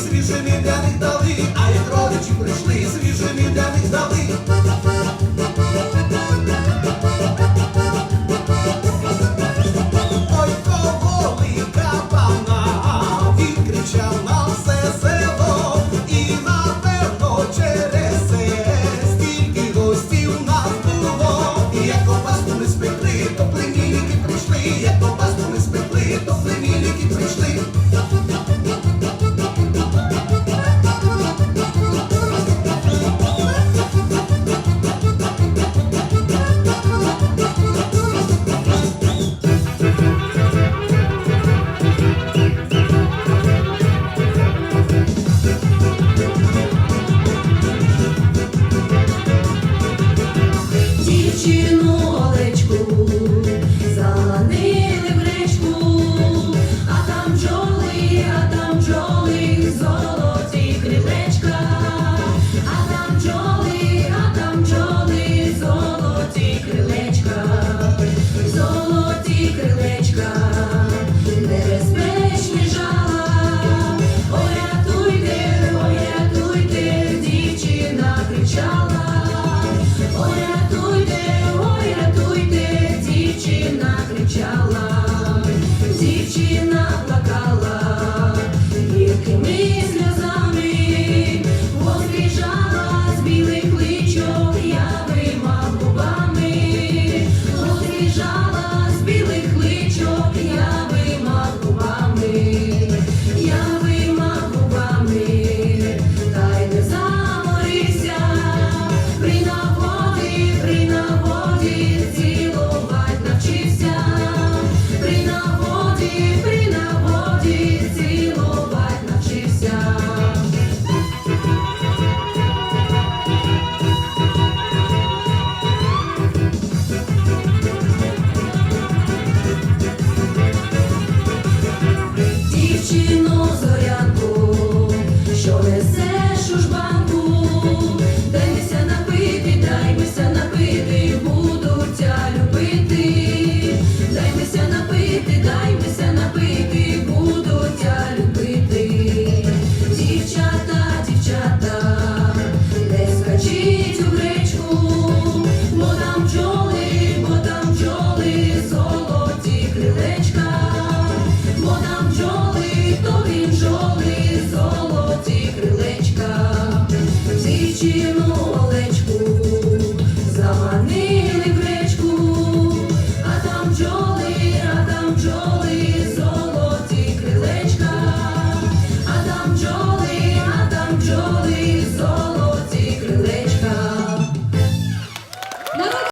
свіжими для них дали, а як родичі прийшли свіжими. причина плакала. дівчину.